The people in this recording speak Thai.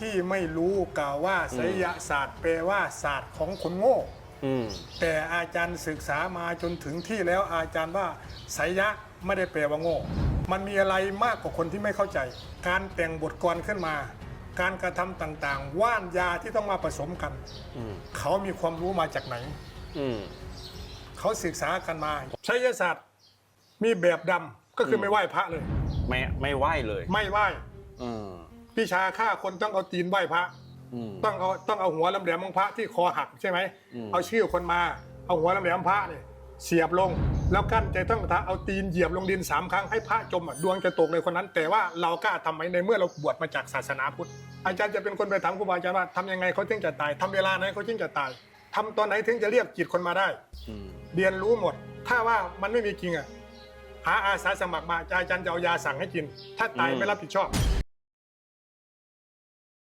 ที่ไม่รู้กล่าวว่าไสยศาสตร์แปลว่าศาสตร์ของคนโง่ อืม แต่อาจารย์ศึกษามาจนถึงที่แล้วอาจารย์ว่าไสยะไม่ได้แปลว่าโง่ มันมีอะไรมากกว่าคนที่ไม่เข้าใจ การแต่งบทกลขึ้นมา การกระทำต่างๆ ว่านยาที่ต้องมาผสมกัน อืม เขามีความรู้มาจากไหน อืม เขาศึกษากันมาไสยศาสตร์มีแบบดำก็คือไม่ไหว้พระเลย ไม่ไม่ไหวเลย ไม่ไหว้ อืม พิชาฆ่าคนต้องเอาตีนไหว้พระ อืม ต้องเอาต้องเอาหัวลำแหลมของพระที่คอหักใช่ไหม อืม เอาชื่อคนมา เอาหัวลำแหลมพระเนี่ยเสียบลง แล้วกั้นใจต้องทะเอาตีนเหยียบลงดินสามครั้งให้พระจมอะดวงจะตกเลยคนนั้น แต่ว่าเรากล้าทำไหมในเมื่อเราบวชมาจากศาสนาพุทธ อาจารย์จะเป็นคนไปถามครูบาอาจารย์ว่าทำยังไงเขาถึงจะตายทำเวลาไหนเขาถึงจะตายทำตอนไหนถึงจะเรียกจิตคนมาได้ อืมเรียนรู้หมด ถ้าว่ามันไม่มีจริงอะ หาอาสาสมัครมาอาจารย์จะเอายาสั่งให้กิน ถ้าตายไม่รับผิดชอบ